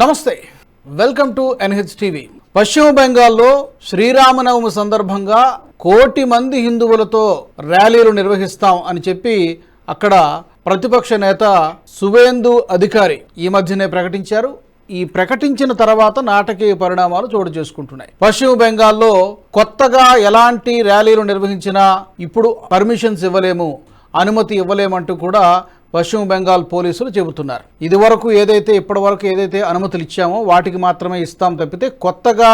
నమస్తే. Welcome to NH TV పశ్చిమ బెంగాల్లో శ్రీరామనవమి సందర్భంగా కోటి మంది హిందువులతో ర్యాలీలు నిర్వహిస్తాం అని చెప్పి అక్కడ ప్రతిపక్ష నేత సువేందు అధికారి ఈ మధ్యనే ప్రకటించారు. ఈ ప్రకటించిన తర్వాత నాటకీయ పరిణామాలు చోటు చేసుకుంటున్నాయి. పశ్చిమ బెంగాల్లో కొత్తగా ఎలాంటి ర్యాలీలు నిర్వహించినా ఇప్పుడు పర్మిషన్స్ ఇవ్వలేము అనుమతి ఇవ్వలేమంటూ కూడా పశ్చిమ బెంగాల్ పోలీసులు చెబుతున్నారు. ఇదివరకు ఏదైతే ఇప్పటివరకు ఏదైతే అనుమతులు ఇచ్చామో వాటికి మాత్రమే ఇస్తాం తప్పితే కొత్తగా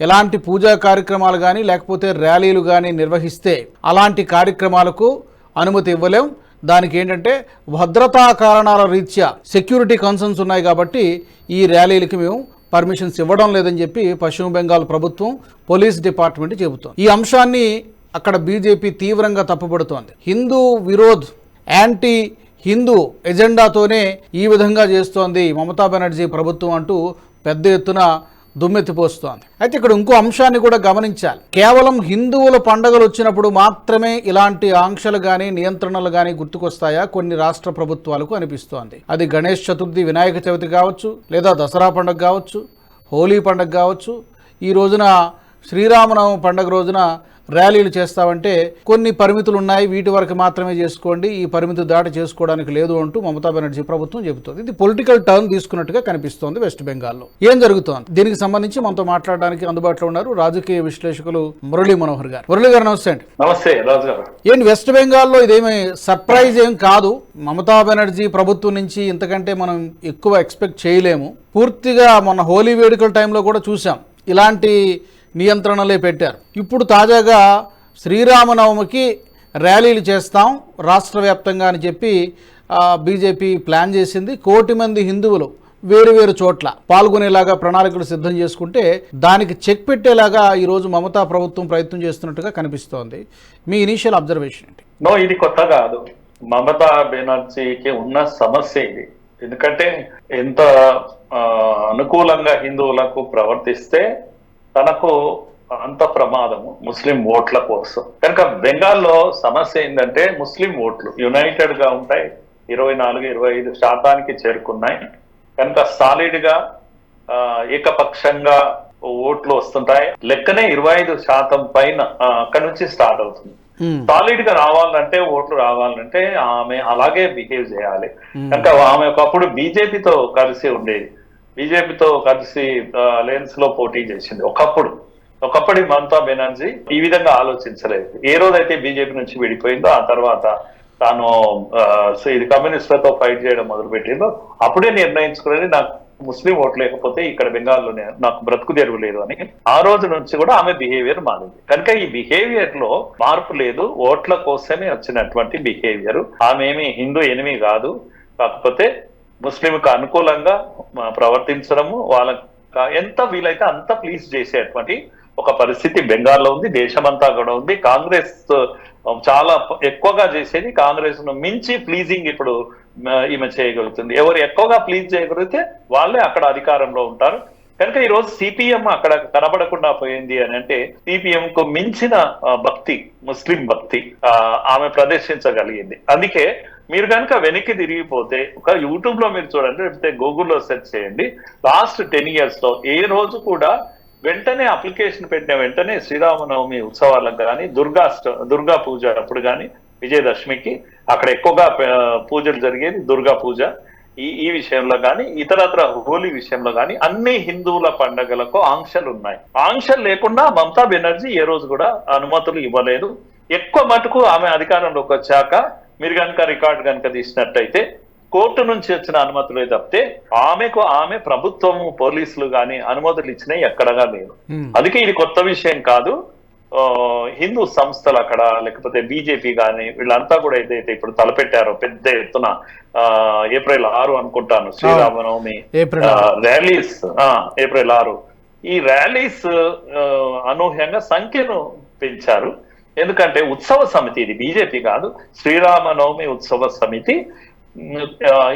ఎలాంటి పూజా కార్యక్రమాలు కానీ లేకపోతే ర్యాలీలు కానీ నిర్వహిస్తే అలాంటి కార్యక్రమాలకు అనుమతి ఇవ్వలేం. దానికి ఏంటంటే భద్రతా కారణాల రీత్యా సెక్యూరిటీ కన్సర్న్స్ ఉన్నాయి కాబట్టి ఈ ర్యాలీలకి మేము పర్మిషన్స్ ఇవ్వడం లేదని చెప్పి పశ్చిమ బెంగాల్ ప్రభుత్వం పోలీస్ డిపార్ట్మెంట్ చెబుతోంది. ఈ అంశాన్ని అక్కడ బీజేపీ తీవ్రంగా తప్పుపడుతోంది. హిందూ విరోధ్ యాంటీ హిందూ ఎజెండాతోనే ఈ విధంగా చేస్తోంది మమతా బెనర్జీ ప్రభుత్వం అంటూ పెద్ద ఎత్తున దుమ్మెత్తిపోస్తోంది. అయితే ఇక్కడ ఇంకో అంశాన్ని కూడా గమనించాలి. కేవలం హిందువుల పండుగలు వచ్చినప్పుడు మాత్రమే ఇలాంటి ఆంక్షలు కానీ నియంత్రణలు కానీ గుర్తుకొస్తాయా? కొన్ని రాష్ట్ర ప్రభుత్వాలకు అనిపిస్తోంది. అది గణేష్ చతుర్థి వినాయక చవితి కావచ్చు లేదా దసరా పండుగ కావచ్చు హోలీ పండుగ కావచ్చు. ఈ రోజున శ్రీరామనవమి పండుగ రోజున ర్యాలీలు చేస్తామంటే కొన్ని పరిమితులు ఉన్నాయి వీటి వరకు మాత్రమే చేసుకోండి ఈ పరిమితి దాటి చేసుకోవడానికి లేదు అంటూ మమతా బెనర్జీ ప్రభుత్వం చెబుతోంది. ఇది పొలిటికల్ టర్న్ తీసుకున్నట్టుగా కనిపిస్తోంది వెస్ట్ బెంగాల్లో ఏం జరుగుతోంది? దీనికి సంబంధించి మనతో మాట్లాడడానికి అందుబాటులో ఉన్నారు రాజకీయ విశ్లేషకులు మురళీ మనోహర్ గారు. మురళీ గారు నమస్తే అండి. నమస్తే ఏంటి వెస్ట్ బెంగాల్లో ఇదేమి సర్ప్రైజ్ ఏం కాదు? మమతా బెనర్జీ ప్రభుత్వం నుంచి ఇంతకంటే మనం ఎక్కువ ఎక్స్పెక్ట్ చేయలేము. పూర్తిగా మొన్న హోలీ వేడుకల టైంలో కూడా చూసాం ఇలాంటి నియంత్రణలే పెట్టారు. ఇప్పుడు తాజాగా శ్రీరామనవమికి ర్యాలీలు చేస్తాం రాష్ట్ర వ్యాప్తంగా అని చెప్పి బీజేపీ ప్లాన్ చేసింది. కోటి మంది హిందువులు వేరు వేరు చోట్ల పాల్గొనేలాగా ప్రణాళికలు సిద్ధం చేసుకుంటే దానికి చెక్ పెట్టేలాగా ఈరోజు మమతా ప్రభుత్వం ప్రయత్నం చేస్తున్నట్టుగా కనిపిస్తోంది. మీ ఇనీషియల్ అబ్జర్వేషన్ ఏంటి? నో ఇది కొత్త కాదు. మమతా బెనర్జీకి ఉన్న సమస్య ఇది. ఎందుకంటే ఎంత అనుకూలంగా హిందువులకు ప్రవర్తిస్తే తనకు అంత ప్రమాదము ముస్లిం ఓట్ల కోసం. కనుక బెంగాల్లో సమస్య ఏంటంటే ముస్లిం ఓట్లు యునైటెడ్గా ఉంటాయి ఇరవై నాలుగు ఇరవై ఐదు శాతానికి చేరుకున్నాయి. కనుక సాలిడ్గా ఏకపక్షంగా ఓట్లు వస్తుంటాయి. లెక్కనే ఇరవై ఐదు శాతం పైన అక్కడి నుంచి స్టార్ట్ అవుతుంది. సాలిడ్గా రావాలంటే ఓట్లు రావాలంటే ఆమె అలాగే బిహేవ్ చేయాలి. కనుక ఆమె ఒకప్పుడు బీజేపీతో కలిసి ఉండేది. బీజేపీతో కలిసి అలయన్స్లో పోటీ చేసింది. ఒకప్పుడు ఒకప్పటి మమతా బెనర్జీ ఈ విధంగా ఆలోచించలేదు. ఏ రోజైతే బీజేపీ నుంచి విడిపోయిందో ఆ తర్వాత తాను సో ఇది కమ్యూనిస్టులతో ఫైట్ చేయడం మొదలు పెట్టిందో అప్పుడే నిర్ణయించుకునేది నాకు ముస్లిం ఓట్ లేకపోతే ఇక్కడ బెంగాల్లో నాకు బ్రతుకు తెరువు లేదు అని ఆ రోజు నుంచి కూడా ఆమె బిహేవియర్ మారింది. కనుక ఈ బిహేవియర్లో మార్పు లేదు. ఓట్ల కోసమే వచ్చినటువంటి బిహేవియర్. ఆమె ఏమి హిందూ ఎనిమి కాదు. కాకపోతే ముస్లింకు అనుకూలంగా ప్రవర్తించడము వాళ్ళ ఎంత వీలైతే అంత ప్లీజ్ చేసేటువంటి ఒక పరిస్థితి బెంగాల్లో ఉంది దేశమంతా కూడా ఉంది. కాంగ్రెస్ చాలా ఎక్కువగా చేసేది కాంగ్రెస్ను మించి ప్లీజింగ్ ఇప్పుడు ఈమె చేయగలుగుతుంది. ఎవరు ఎక్కువగా ప్లీజ్ చేయగలిగితే వాళ్ళే అక్కడ అధికారంలో ఉంటారు. కనుక ఈ రోజు సిపిఎం అక్కడ కనబడకుండా పోయింది అని అంటే సిపిఎం కు మించిన భక్తి ముస్లిం భక్తి ఆమె ప్రదర్శించగలిగింది. అందుకే మీరు కనుక వెనక్కి తిరిగిపోతే ఒక యూట్యూబ్లో మీరు చూడండి లేకపోతే గూగుల్లో సెర్చ్ చేయండి లాస్ట్ టెన్ ఇయర్స్లో ఏ రోజు కూడా వెంటనే అప్లికేషన్ పెట్టిన వెంటనే శ్రీరామనవమి ఉత్సవాలకు కానీ దుర్గా దుర్గా పూజ అప్పుడు కానీ విజయదశమికి అక్కడ ఎక్కువగా పూజలు జరిగేది దుర్గా పూజ. ఈ ఈ విషయంలో కానీ ఇతరత్ర హోలీ విషయంలో కానీ అన్ని హిందువుల పండగలకు ఆంక్షలు ఉన్నాయి. ఆంక్షలు లేకుండా మమతా బెనర్జీ ఏ రోజు కూడా అనుమతులు ఇవ్వలేదు. ఎక్కువ మటుకు ఆమె అధికారంలోకి వచ్చాక మీరు కనుక రికార్డు కనుక తీసినట్టయితే కోర్టు నుంచి వచ్చిన అనుమతులే తప్పితే ఆమెకు ఆమె ప్రభుత్వము పోలీసులు గాని అనుమతులు ఇచ్చినాయి ఎక్కడగా లేదు. అందుకే ఇది కొత్త విషయం కాదు. హిందూ సంస్థలు అక్కడ లేకపోతే బీజేపీ కానీ వీళ్ళంతా కూడా ఏదైతే ఇప్పుడు తలపెట్టారో పెద్ద ఎత్తున ఏప్రిల్ ఆరు అనుకుంటాను శ్రీరామనవమి ర్యాలీస్ ఏప్రిల్ ఆరు. ఈ ర్యాలీస్ అనూహ్యంగా సంఖ్యను పెంచారు. ఎందుకంటే ఉత్సవ సమితి ఇది బీజేపీ కాదు శ్రీరామనవమి ఉత్సవ సమితి.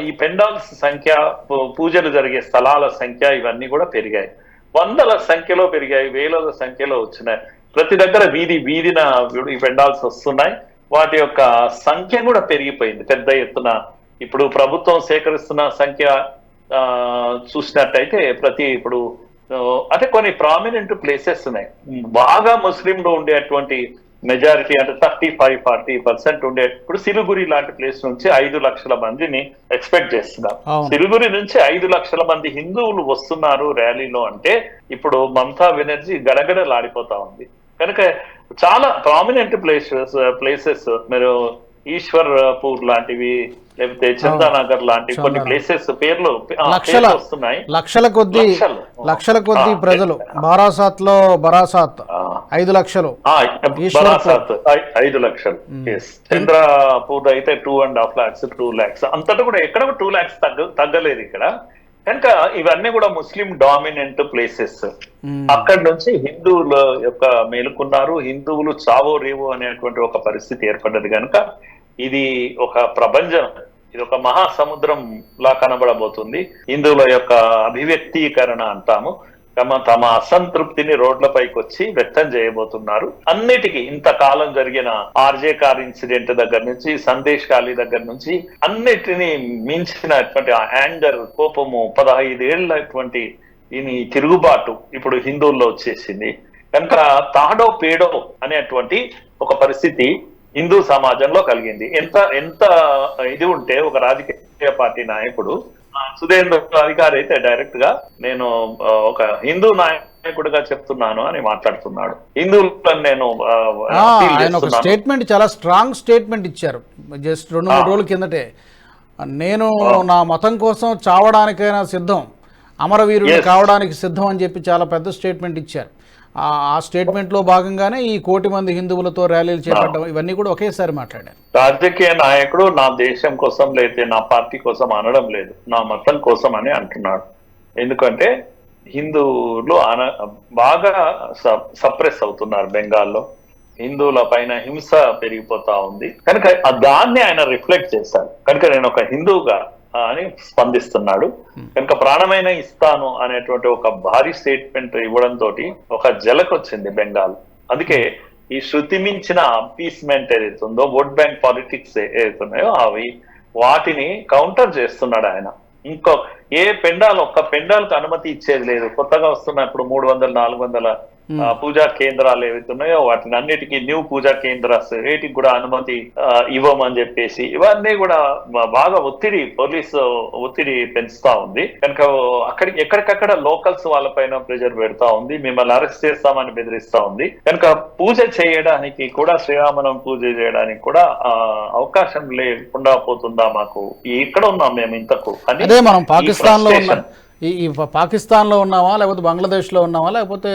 ఈ పెండాల్స్ సంఖ్య పూజలు జరిగే స్థలాల సంఖ్య ఇవన్నీ కూడా పెరిగాయి. వందల సంఖ్యలో పెరిగాయి వేల సంఖ్యలో వచ్చినాయి. ప్రతి దగ్గర వీధి వీధిన ఈ పెండాల్స్ వస్తున్నాయి. వాటి యొక్క సంఖ్య కూడా పెరిగిపోయింది. పెద్ద ఎత్తున ఇప్పుడు ప్రభుత్వం సేకరిస్తున్న సంఖ్య చూసినట్టయితే ప్రతి ఇప్పుడు అంటే కొన్ని ప్రామినెంట్ ప్లేసెస్ ఉన్నాయి. బాగా ముస్లింలు ఉండేటువంటి మెజారిటీ అంటే థర్టీ ఫైవ్ ఫార్టీ పర్సెంట్ ఉండే ఇప్పుడు సిలుగురి లాంటి ప్లేస్ నుంచి ఐదు లక్షల మందిని ఎక్స్పెక్ట్ చేస్తున్నారు. సిలుగురి నుంచి ఐదు లక్షల మంది హిందువులు వస్తున్నారు ర్యాలీలో అంటే ఇప్పుడు మమతా బెనర్జీ గడగడలాడిపోతా ఉంది కనుక చాలా ప్రామినెంట్ ప్లేసెస్ ప్లేసెస్ మీరు ఈశ్వర్పూర్ లాంటివి లేకపోతే చందానగర్ లాంటి కొన్ని. ప్లేసెస్ పేర్లు లక్షల వస్తున్నాయి. లక్షల కొద్ది లక్షలు. కొద్ది ప్రజలు. బారాసాత్లో బరాసాత్ ఐదు లక్షలు. బరాసాత్ ఐదు లక్షలు. చంద్రపూర్ అయితే two and half lakhs two lakhs అంతటా కూడా ఎక్కడ టూ లాక్స్ తగ్గ తగ్గలేదు ఇక్కడ. కనుక ఇవన్నీ కూడా ముస్లిం డామినెంట్ ప్లేసెస్. అక్కడి నుంచి హిందువుల యొక్క మేలుకున్నారు. హిందువులు చావో రేవో అనేటువంటి ఒక పరిస్థితి ఏర్పడ్డది కనుక ఇది ఒక ప్రపంచం ఇది ఒక మహాసముద్రం లా కనబడబోతుంది. హిందువుల యొక్క అభివ్యక్తీకరణ అంటాము. తమ తమ అసంతృప్తిని రోడ్లపైకి వచ్చి వ్యక్తం చేయబోతున్నారు. అన్నిటికీ ఇంతకాలం జరిగిన ఆర్జే కార్ ఇన్సిడెంట్ దగ్గర నుంచి సందేశ్ ఖాళీ దగ్గర నుంచి అన్నిటినీ మించినటువంటి ఆ యాంగర్ కోపము పదహైదేళ్ళటువంటి దీని తిరుగుబాటు ఇప్పుడు హిందువుల్లో వచ్చేసింది. కనుక తాడో పేడో అనేటువంటి ఒక పరిస్థితి హిందూ సమాజంలో కలిగింది. ఎంత ఎంత ఇది ఉంటే ఒక రాజకీయ పార్టీ నాయకుడు సుధేంద్ర అధికారి అయితే డైరెక్ట్గా నేను ఒక హిందూ నాయకుడిగా చెప్తున్నాను అని మాట్లాడుతున్నాడు. హిందువులను నేను ఆయన ఒక. స్టేట్మెంట్ చాలా స్ట్రాంగ్ స్టేట్మెంట్ ఇచ్చారు. జస్ట్ రెండు మూడు రోజుల కిందటే. నేను నా మతం కోసం చావడానికైనా సిద్ధం అమరవీరుడు. కావడానికి సిద్ధం అని చెప్పి చాలా పెద్ద స్టేట్మెంట్ ఇచ్చారు. ఆ ఆ స్టేట్మెంట్లో భాగంగానే ఈ కోటి మంది హిందువులతో ర్యాలీలు చేపట్టడం ఇవన్నీ కూడా ఒకేసారి మాట్లాడారు. రాజకీయ నాయకుడు నా దేశం కోసం లేకపోతే నా పార్టీ కోసం అనడం లేదు నా మతం కోసం అని అంటున్నాడు. ఎందుకంటే హిందువులు అన బాగా సప్రెస్ అవుతున్నారు బెంగాల్లో. హిందువుల పైన హింస పెరిగిపోతా ఉంది. కనుక ఆ దాన్ని ఆయన రిఫ్లెక్ట్ చేశారు. కనుక నేను ఒక హిందువుగా అని స్పందిస్తున్నాడు. కనుక ప్రాణమైన ఇస్తాను అనేటువంటి ఒక భారీ స్టేట్మెంట్ ఇవ్వడం తోటి ఒక జలక్ వచ్చింది బెంగాల్. అందుకే ఈ శృతి మించిన అపీస్మెంట్ ఏదైతే ఉందో ఓట్ బ్యాంక్ పాలిటిక్స్ ఏదైతే ఉన్నాయో అవి వాటిని కౌంటర్ చేస్తున్నాడు ఆయన. ఇంకో ఏ పెండాల్ ఒక్క పెండాల్కి అనుమతి ఇచ్చేది లేదు. కొత్తగా వస్తున్న ఇప్పుడు మూడు వందల నాలుగు వందల పూజా కేంద్రాలు ఏవైతే ఉన్నాయో వాటిని అన్నిటికీ న్యూ పూజా కేంద్రాస్ వేటికి కూడా అనుమతి ఇవ్వమని చెప్పేసి ఇవన్నీ కూడా బాగా ఒత్తిడి పోలీసు ఒత్తిడి పెంచుతా ఉంది. కనుక అక్కడి ఎక్కడికక్కడ లోకల్స్ వాళ్ళపైన ప్రెజర్ పెడతా ఉంది. మిమ్మల్ని అరెస్ట్ చేస్తామని బెదిరిస్తా ఉంది. కనుక పూజ చేయడానికి కూడా శ్రీరామనం పూజ చేయడానికి కూడా అవకాశం లేకుండా పోతుందా మాకు? ఇక్కడ ఉన్నాం మేము ఇంతకు. అని అదే మనం ఉన్న frustration. ఈ పాకిస్తాన్లో ఉన్నామా లేకపోతే బంగ్లాదేశ్లో ఉన్నామా లేకపోతే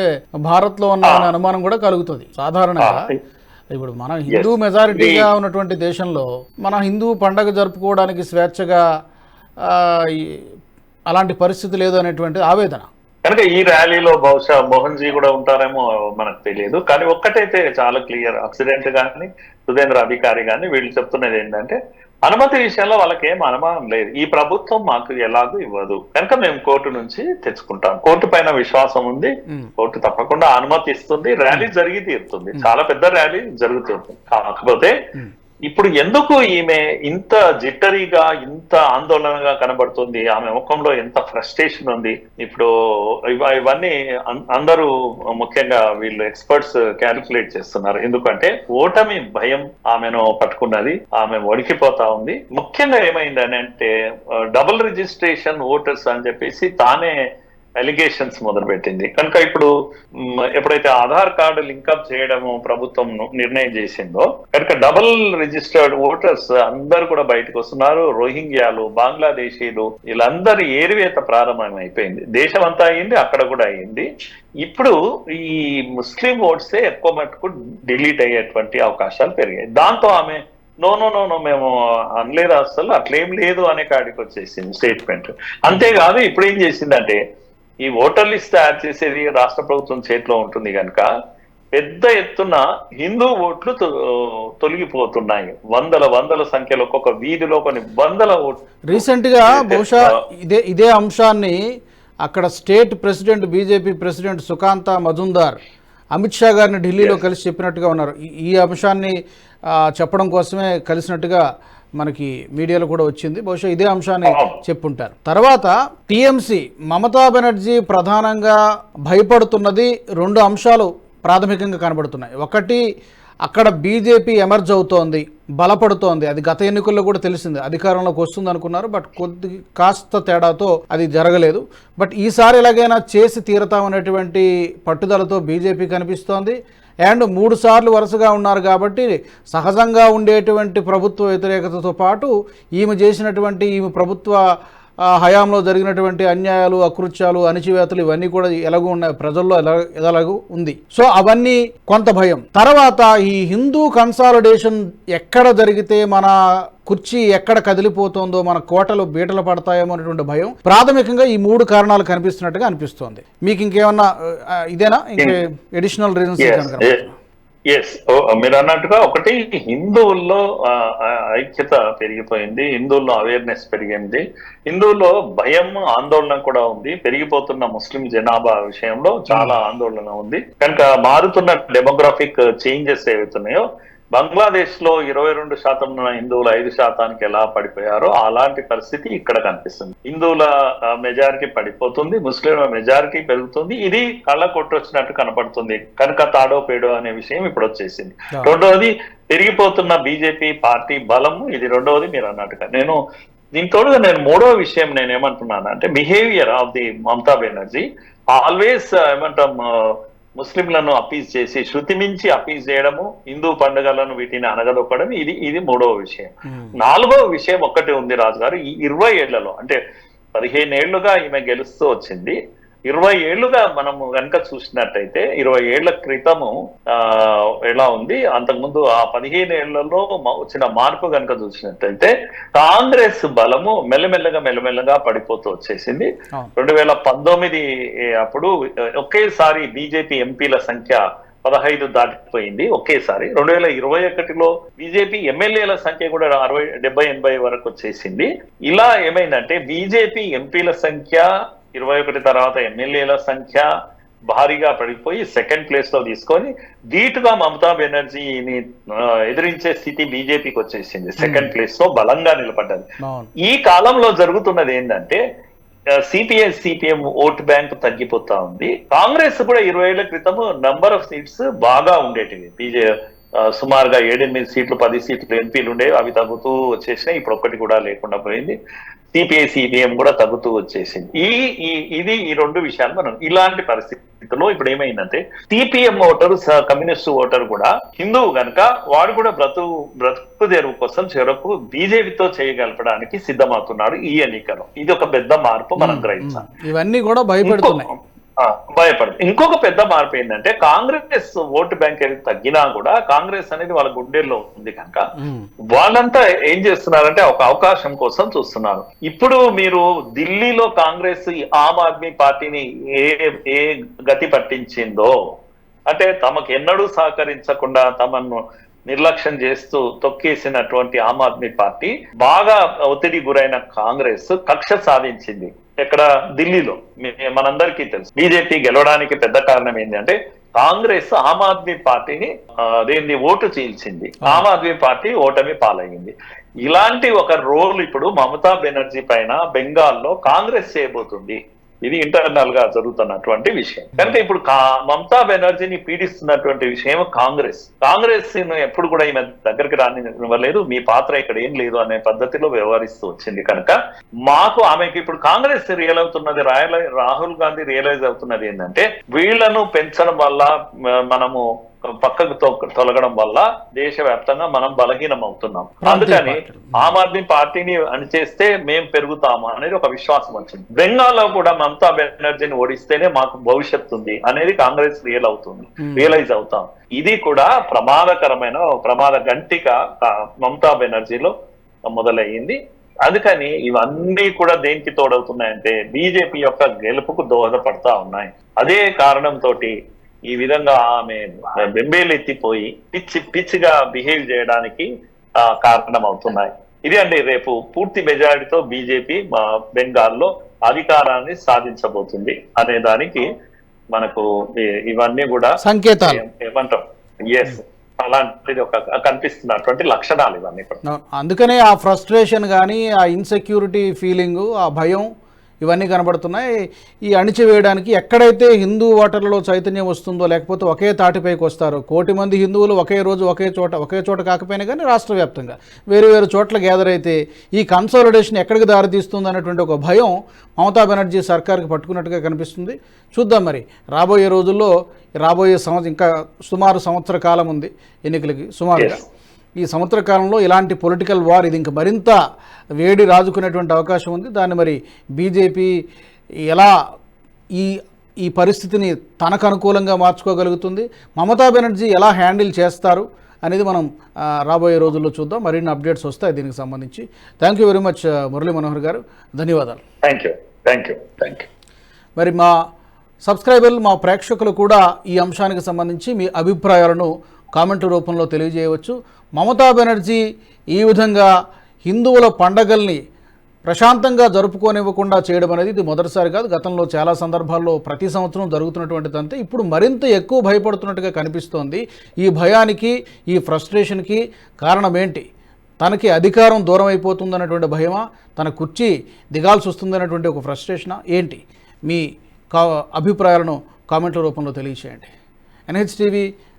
భారత్లో ఉన్నామా అనే అనుమానం కూడా కలుగుతుంది. సాధారణంగా ఇప్పుడు మనం హిందూ మెజారిటీగా ఉన్నటువంటి దేశంలో మన హిందూ పండగ జరుపుకోవడానికి స్వేచ్ఛగా అలాంటి పరిస్థితి లేదు అనేటువంటి ఆవేదన. కనుక ఈ ర్యాలీలో బహుశా మోహన్ జీ కూడా ఉంటారేమో మనకు తెలియదు. కానీ ఒక్కటైతే చాలా క్లియర్ యాక్సిడెంట్ కానీ సుధేంద్ర అధికారి కానీ వీళ్ళు చెప్తున్నది ఏంటంటే అనుమతి విషయంలో వాళ్ళకి ఏం అనుమానం లేదు. ఈ ప్రభుత్వం మాకు ఎలాగూ ఇవ్వదు. కనుక మేము కోర్టు నుంచి తెచ్చుకుంటాం. కోర్టు పైన విశ్వాసం ఉంది. కోర్టు తప్పకుండా అనుమతి ఇస్తుంది. ర్యాలీ జరిగి తీరుతుంది. చాలా పెద్ద ర్యాలీ జరుగుతుంది. కాకపోతే ఇప్పుడు ఎందుకు ఈమె ఇంత జిట్టరీగా ఇంత ఆందోళనగా కనబడుతుంది? ఆమె ముఖంలో ఎంత ఫ్రస్ట్రేషన్ ఉంది? ఇప్పుడు ఇవన్నీ అం- అందరూ ముఖ్యంగా వీళ్ళు ఎక్స్పర్ట్స్ క్యాలిక్యులేట్ చేస్తున్నారు. ఎందుకంటే ఓటమి భయం ఆమెను పట్టుకున్నది ఆమె వణికిపోతా ఉంది. ముఖ్యంగా ఏమైందని అంటే డబుల్ రిజిస్ట్రేషన్ ఓటర్స్ అని చెప్పేసి తానే అలిగేషన్స్ మొదలుపెట్టింది. కనుక ఇప్పుడు ఎప్పుడైతే ఆధార్ కార్డు లింకప్ చేయడము ప్రభుత్వం నిర్ణయం చేసిందో కనుక డబుల్ రిజిస్టర్డ్ ఓటర్స్ అందరు కూడా బయటకు వస్తున్నారు. రోహింగ్యాలు బంగ్లాదేశీలు వీళ్ళందరి ఏరివేత ప్రారంభం అయిపోయింది. దేశం అంతా అయింది అక్కడ కూడా అయింది ఇప్పుడు ఈ ముస్లిం ఓట్సే ఎక్కువ మటుకు డిలీట్ అయ్యేటువంటి అవకాశాలు పెరిగాయి. దాంతో ఆమె నో నో నో నో మేము అనలేదు అసలు అట్లేం లేదు అనే కాడికి వచ్చేసింది స్టేట్మెంట్. అంతేకాదు ఇప్పుడు ఏం చేసిందంటే ఈ ఓటర్ లిస్ట్ తయారు చేసేది రాష్ట్ర ప్రభుత్వం చేతిలో ఉంటుంది కనుక పెద్ద ఎత్తున హిందూ ఓట్లు తొలగిపోతున్నాయి. వందల వందల సంఖ్యలో ఒక్కొక్క వీధిలో కొన్ని వందల ఓట్లు రీసెంట్గా బహుశా ఇదే ఇదే అంశాన్ని అక్కడ state president BJP president Sukanta Majumdar Amit Shah గారిని ఢిల్లీలో కలిసి చెప్పినట్టుగా ఉన్నారు. ఈ- అంశాన్ని చెప్పడం కోసమే కలిసినట్టుగా మనకి మీడియాలో కూడా వచ్చింది. బహుశా ఇదే అంశాన్ని. చెప్పుంటారు. తర్వాత టీఎంసీ మమతా బెనర్జీ ప్రధానంగా భయపడుతున్నది రెండు అంశాలు ప్రాథమికంగా కనబడుతున్నాయి. ఒకటి అక్కడ బీజేపీ ఎమర్జ్ అవుతోంది బలపడుతోంది. అది గత ఎన్నికల్లో కూడా తెలిసింది. అధికారంలోకి వస్తుంది అనుకున్నారు బట్ కొద్ది కాస్త తేడాతో అది జరగలేదు. బట్ ఈసారి ఎలాగైనా చేసి తీరతామనేటువంటి పట్టుదలతో బీజేపీ కనిపిస్తోంది. అండ్ మూడు సార్లు వరుసగా ఉన్నారు కాబట్టి సహజంగా ఉండేటువంటి ప్రభుత్వ వ్యతిరేకతతో పాటు ఈమె చేసినటువంటి ఈమె ప్రభుత్వ హయాంలో జరిగినటువంటి అన్యాయాలు అకృత్యాలు అణిచివేతలు ఇవన్నీ కూడా ఎలాగూ ఉన్నాయి. ప్రజల్లో ఎలా ఎలాగూ ఉంది. సో అవన్నీ కొంత భయం. తర్వాత ఈ హిందూ కన్సాలిడేషన్ ఎక్కడ జరిగితే మన కుర్చీ ఎక్కడ కదిలిపోతుందో మన కోటలు బీటలు పడతాయేమో అనేటువంటి భయం ప్రాథమికంగా ఈ మూడు కారణాలు కనిపిస్తున్నట్టుగా అనిపిస్తోంది. మీకు ఇంకేమన్నా ఇదేనా? ఇంకే ఎడిషనల్ రీజన్స్ కనుక ఎస్ మీరు అన్నట్టుగా ఒకటి హిందువుల్లో ఐక్యత పెరిగిపోయింది హిందువుల్లో అవేర్నెస్ పెరిగింది. హిందువుల్లో భయం ఆందోళన కూడా ఉంది. పెరిగిపోతున్న ముస్లిం జనాభా విషయంలో చాలా ఆందోళన ఉంది. కనుక మారుతున్న డెమోగ్రాఫిక్ చేంజెస్ ఏవైతున్నాయో బంగ్లాదేశ్లో ఇరవై రెండు శాతం ఉన్న హిందువులు ఐదు శాతానికి ఎలా పడిపోయారో అలాంటి పరిస్థితి ఇక్కడ కనిపిస్తుంది. హిందువుల మెజారిటీ పడిపోతుంది ముస్లింల మెజారిటీ పెరుగుతుంది. ఇది కళ్ళ కొట్టొచ్చినట్టు కనపడుతుంది. కనుక తాడో పేడో అనే విషయం ఇప్పుడు వచ్చేసింది. రెండవది పెరిగిపోతున్న బీజేపీ పార్టీ బలము. ఇది రెండవది మీరు అన్నట్టుగా. నేను దీంతోడుగా నేను మూడవ విషయం నేను ఏమంటున్నాను అంటే behaviour of the Mamata Banerjee. Always ఏమంటాం ముస్లింలను అపీజ్ చేసి శృతి మించి అపీజ్ చేయడము హిందూ పండుగలను వీటిని అనగదొక్కడం ఇది ఇది మూడవ విషయం. నాలుగవ విషయం ఒక్కటి ఉంది రాజు గారు ఈ ఇరవై ఏళ్ళలో అంటే పదిహేను ఏళ్ళుగా ఈమె గెలుస్తూ వచ్చింది. ఇరవై ఏళ్ళుగా మనము కనుక చూసినట్టయితే ఇరవై ఏళ్ళ క్రితము ఆ ఎలా ఉంది? అంతకుముందు ఆ పదిహేను ఏళ్ళలో వచ్చిన మార్పు కనుక చూసినట్టయితే కాంగ్రెస్ బలము మెల్లమెల్లగా మెల్లమెల్లగా పడిపోతూ వచ్చేసింది. రెండు వేల పంతొమ్మిది అప్పుడు ఒకేసారి బీజేపీ ఎంపీల సంఖ్య పదహైదు దాటిపోయింది ఒకేసారి. రెండు వేల ఇరవై ఒకటిలో బీజేపీ ఎమ్మెల్యేల సంఖ్య కూడా అరవై డెబ్బై ఎనభై వరకు వచ్చేసింది. ఇలా ఏమైందంటే బీజేపీ ఎంపీల సంఖ్య ఇరవై ఒకటి తర్వాత ఎమ్మెల్యేల సంఖ్య భారీగా పడిపోయి సెకండ్ ప్లేస్లో తీసుకొని ధీటుగా మమతా బెనర్జీని ఎదిరించే స్థితి బీజేపీకి వచ్చేసింది. సెకండ్ ప్లేస్లో బలంగా నిలబడ్డది. ఈ కాలంలో జరుగుతున్నది ఏంటంటే సిపిఐ సిపిఎం ఓట్ బ్యాంక్ తగ్గిపోతా ఉంది. కాంగ్రెస్ కూడా ఇరవై ఏళ్ళ క్రితం నంబర్ ఆఫ్ సీట్స్ బాగా ఉండేటివి. బీజే సుమారుగా ఏడెనిమిది సీట్లు పది సీట్లు ఎంపీలు ఉండేవి అవి తగ్గుతూ వచ్చేసినాయి. ఇప్పుడు ఒక్కటి కూడా లేకుండా పోయింది. సిపిఐ సిపిఎం కూడా తగ్గుతూ వచ్చేసింది. ఈ ఈ ఇది ఈ రెండు విషయాలు మనం ఇలాంటి పరిస్థితుల్లో ఇప్పుడు ఏమైందంటే సిపిఎం ఓటర్ కమ్యూనిస్ట్ ఓటర్ కూడా హిందువు గనుక వాడు కూడా బ్రతు బ్రతుకు తెరువు కోసం చివరకు బీజేపీతో చేయగలపడానికి సిద్ధమవుతున్నాడు ఈ ఎన్నికలో. ఇది ఒక పెద్ద మార్పు మనం గ్రహించాలి. ఇవన్నీ కూడా భయపెడుతున్నాయి. భయపడదు. ఇంకొక పెద్ద మార్పు ఏంటంటే కాంగ్రెస్ ఓటు బ్యాంక్ తగ్గినా కూడా కాంగ్రెస్ అనేది వాళ్ళ గుండెల్లో ఉంది కనుక. వాళ్ళంతా ఏం చేస్తున్నారంటే ఒక అవకాశం కోసం చూస్తున్నారు. ఇప్పుడు మీరు ఢిల్లీలో కాంగ్రెస్ ఆమ్ ఆద్మీ పార్టీని ఏ ఏ గతి పట్టించిందో అంటే తమకు ఎన్నడూ సహకరించకుండా తమను నిర్లక్ష్యం చేస్తూ తొక్కేసినటువంటి ఆమ్ ఆద్మీ పార్టీ బాగా ఒత్తిడి గురైన కాంగ్రెస్ కక్ష సాధించింది. ఎక్కడ? ఢిల్లీలో. మనందరికీ తెలుసు. బీజేపీ గెలవడానికి పెద్ద కారణం ఏంటంటే కాంగ్రెస్ ఆమ్ ఆద్మీ పార్టీని దేన్ని ఓటు చీల్చింది. ఆమ్ ఆద్మీ పార్టీ ఓటమి పాలయ్యింది ఇలాంటి ఒక రోల్ ఇప్పుడు మమతా బెనర్జీ పైన బెంగాల్లో కాంగ్రెస్ చేయబోతుంది. ఇది ఇంటర్నల్గా జరుగుతున్నటువంటి విషయం. కనుక ఇప్పుడు కా- మమతా బెనర్జీని పీడిస్తున్నటువంటి విషయం కాంగ్రెస్. కాంగ్రెస్ను ఎప్పుడు కూడా ఈమె దగ్గరికి రానివ్వలేదు. మీ పాత్ర ఇక్కడ ఏం లేదు అనే పద్ధతిలో వ్యవహరిస్తూ వచ్చింది కనుక. మాకు ఆమెకి ఇప్పుడు కాంగ్రెస్ రియల్ అవుతున్నది రాయల రాహుల్ గాంధీ రియలైజ్ అవుతున్నది ఏంటంటే వీళ్ళను పెంచడం వల్ల మనము పక్కకు తొలగడం వల్ల దేశవ్యాప్తంగా మనం బలహీనం అవుతున్నాం అందుకని. ఆమ్ ఆద్మీ పార్టీని అణిచేస్తే మేం పెరుగుతాము అనేది ఒక విశ్వాసం వచ్చింది. బెంగాల్లో కూడా మమతా బెనర్జీని ఓడిస్తేనే మాకు భవిష్యత్తు ఉంది అనేది కాంగ్రెస్ రియల్ అవుతుంది. రియలైజ్ అవుతాం. ఇది కూడా ప్రమాదకరమైన ప్రమాద గంటిక మమతా బెనర్జీలో మొదలయ్యింది. అందుకని ఇవన్నీ కూడా దేనికి తోడవుతున్నాయంటే బీజేపీ యొక్క గెలుపుకు దోహదపడతా ఉన్నాయి. అదే కారణంతో ఈ విధంగా ఆమె బెంబేలెత్తిపోయి పిచ్చి పిచ్చిగా బిహేవ్ చేయడానికి కారణం అవుతున్నాయి ఇది అండి రేపు పూర్తి మెజారిటీతో బీజేపీ బెంగాల్లో అధికారాన్ని సాధించబోతుంది అనే దానికి మనకు ఇవన్నీ కూడా సంకేతాలు. ఏమంటాం? ఎస్ అలాంటిది ఒక కనిపిస్తున్నటువంటి లక్షణాలు ఇవన్నీ. అందుకనే ఆ ఫ్రస్ట్రేషన్ కానీ ఆ ఇన్సెక్యూరిటీ ఫీలింగు ఆ భయం ఇవన్నీ కనబడుతున్నాయి. ఈ అణిచివేయడానికి ఎక్కడైతే హిందూ ఓటర్లలో చైతన్యం వస్తుందో లేకపోతే ఒకే తాటిపైకి వస్తారో కోటి మంది హిందువులు ఒకే రోజు ఒకే చోట ఒకే చోట కాకపోయినా కానీ రాష్ట్ర వ్యాప్తంగా వేరు వేరు చోట్ల గ్యాదర్ అయితే ఈ కన్సాలిడేషన్ ఎక్కడికి దారితీస్తుంది అనేటువంటి ఒక భయం మమతా బెనర్జీ సర్కార్కి పట్టుకున్నట్టుగా కనిపిస్తుంది. చూద్దాం మరి. రాబోయే రోజుల్లో రాబోయే సంవత్సరం ఇంకా సుమారు సంవత్సర కాలం ఉంది ఎన్నికలకి. సుమారుగా ఈ సంవత్సర కాలంలో ఇలాంటి పొలిటికల్ వార్ ఇది ఇంక మరింత వేడి రాజుకునేటువంటి అవకాశం ఉంది. దాన్ని మరి బీజేపీ ఎలా ఈ ఈ పరిస్థితిని తనకు అనుకూలంగా మార్చుకోగలుగుతుంది? మమతా బెనర్జీ ఎలా హ్యాండిల్ చేస్తారు అనేది మనం రాబోయే రోజుల్లో చూద్దాం. మరిన్ని అప్డేట్స్ వస్తాయి దీనికి సంబంధించి. Thank you very much Murali Manohar గారు. ధన్యవాదాలు. Thank you thank you thank you మరి మా సబ్స్క్రైబర్లు మా ప్రేక్షకులు కూడా ఈ అంశానికి సంబంధించి మీ అభిప్రాయాలను కామెంట్ రూపంలో తెలియజేయవచ్చు. మమతా బెనర్జీ ఈ విధంగా హిందువుల పండగల్ని ప్రశాంతంగా జరుపుకోనివ్వకుండా చేయడం అనేది ఇది మొదటిసారి కాదు. గతంలో చాలా సందర్భాల్లో ప్రతి సంవత్సరం జరుగుతున్నటువంటిది ఇప్పుడు మరింత ఎక్కువ భయపడుతున్నట్టుగా కనిపిస్తోంది. ఈ భయానికి ఈ ఫ్రస్ట్రేషన్కి కారణం ఏంటి తనకి అధికారం దూరం అయిపోతుందన్నటువంటి భయమా? తన కుర్చీ దిగాల్సి వస్తుందన్నటువంటి ఒక ఫ్రస్ట్రేషనా? ఏంటి? మీ కా అభిప్రాయాలను కామెంట్ల రూపంలో తెలియచేయండి. NHTV